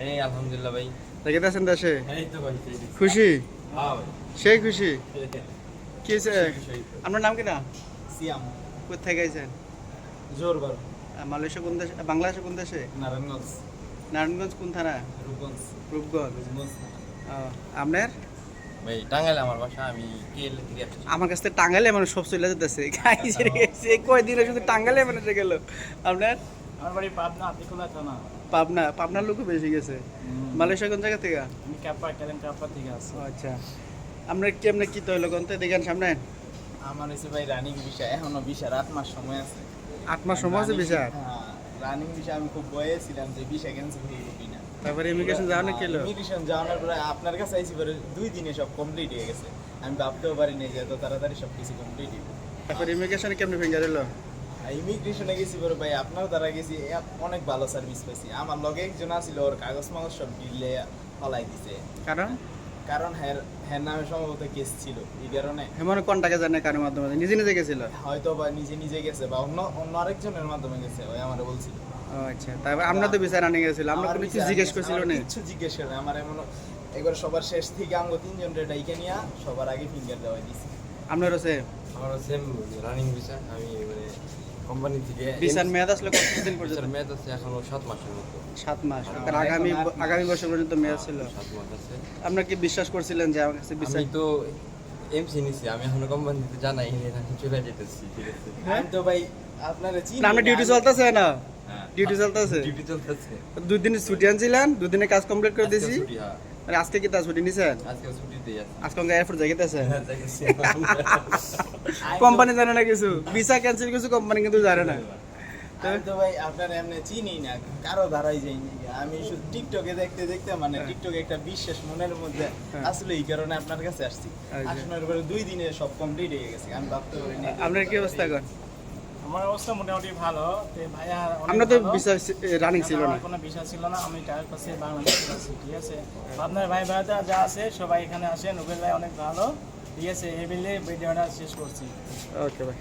এই আলহামদুলিল্লাহ ভাই। দেখে আছেন দেশে? এই তো ভাই খুশি? হ্যাঁ সেই খুশি? কি হয়েছে? আপনার নাম কি না? সিয়াম। কোথায় গেছেন? জোরবার মালয়েশিয়া কোন দেশে? বাংলাদেশে কোন দেশে? নারায়ণগঞ্জ। নারায়ণগঞ্জ কোন থানা? রূপগঞ্জ। রূপগঞ্জ। আপনার? ভাই টাঙ্গাইলে আমার বাসা আমি কেএল থেকে আসছি। আমার কাছ টাঙ্গাইলে মানুষ সব চলে যেতেছে। কয়দিনে শুধু টাঙ্গাইলে মানুষ গেল? আপনার? আমার বাড়ি পাবনা আতিকুলা থানা। পাবনা পাবনার লোকও বেশি গেছে। মালয়েশিয়া কোন জায়গা থেকে? আমি ক্যাপা ক্যালেন ক্যাপা থেকে আসছি। আচ্ছা। আপনার কেমনে কি তৈল গন্তে দেখেন সামনে? আমার হচ্ছে ভাই রানিং বিষয় এখনও বিষয় আট মাস সময় আছে। আট মাস সময় আছে বিচার রানিং বিষয় আমি খুব বয়ে ছিলাম যে বিষয় ক্যান্সেল হয়ে কিনা। তারপরে ইমিগ্রেশন যাওয়া না কেলো ইমিগ্রেশন যাওয়ানোর পরে আপনার কাছে আইসি পরে দুই দিনে সব কমপ্লিট হয়ে গেছে। আমি ভাবতেও পারিনি যে এত তাড়াতাড়ি সব কিছু কমপ্লিট হয়ে তারপরে ইমিগ্রেশনে কেমনে ফিঙ্গার এলো ইমিগ্রেশনে গেছি পরে ভাই আপনার দ্বারা গেছি অনেক ভালো সার্ভিস পাইছি। আমার লগে একজন আছিল ওর কাগজ মাগজ সব ডিলে ফলাই দিছে। কারণ? কারণ হ্যার হ্যার নামে সম্ভবত কেস ছিল এই কারণে। হেমন কন্টাকে জানে কারোর মাধ্যমে নিজে নিজে গেছিল? হয়তো বা নিজে নিজে গেছে বা অন্য অন্য আরেকজনের মাধ্যমে গেছে ওই আমার বলছিল। আচ্ছা তারপর আমরা তো বিচার আনে গেছিল আমরা আমার কোনো কিছু জিজ্ঞেস করছিল না? কিচ্ছু জিজ্ঞেস করে আমার এমন একবার সবার শেষ থেকে আঙ্গ তিনজন রে ডাইকে নিয়ে সবার আগে ফিঙ্গার দেওয়া দিছি। আপনার আছে আমার সেম রানিং ভিসা আমি মানে কোম্পানি থেকে বিচার মেয়াদ আসলে কতদিন পর্যন্ত? মেয়াদ আছে এখনও সাত মাসের মতো। সাত মাস। তার আগামী। আগামী বছর পর্যন্ত মেয়াদ ছিল। সাত মাস আছে। আপনার কি বিশ্বাস করছিলেন যে আমার কাছে বিচার আমি তো এমসি নিছি আমি এখনও কোম্পানিতে জানাই নি আমি চলে যেতেছি ঠিক আছে। হ্যাঁ? আমি তো ভাই আপনারা চিনি ডিউটি চলতেছে না। হ্যাঁ। ডিউটি চলতেছে। ডিউটি চলতেছে। দুই দিন ছুটি আনছিলেন দুই দিনে কাজ কমপ্লিট করে দিয়েছি। ছুটি, হ্যাঁ। আর আজকে কি ছুটি নিছেন আজকে ছুটিতেই আছে। আজকে এয়ারপোর্ট হ্যাঁ, কোম্পানি জানে না কিছু। ভিসা ক্যান্সেল কিছু কোম্পানি কিন্তু জানে না। তো ভাই আপনার এমনি চিনি না কারও ধারাই যাইনি। আমি শুধু টিকটকে দেখতে দেখতে মানে হ্যাঁ। টিকটকে একটা বিশ্বাস মনের মধ্যে হ্যাঁ। আসলে এই কারণে আপনার কাছে আসছি। আচ্ছা। পরে দুই দিনে সব কমপ্লিট হয়ে গেছে। আমি ভাবতে পারিনি আপনার কি অবস্থা এখন? আমার অবস্থা মোটামুটি ভালো। তো ভাইয়া আমরা তো ভালো। রানিং ছিল না কোনো বিষয় ছিল না। আমি টাকার কাছে বাংলাদেশে আছি ঠিক আছে? আপনার ভাই ভাইরা যা আছে সবাই এখানে আসেন রুবেল ভাই অনেক ভালো। ঠিক আছে এই বিলে ভিডিওটা শেষ করছি। ওকে ভাই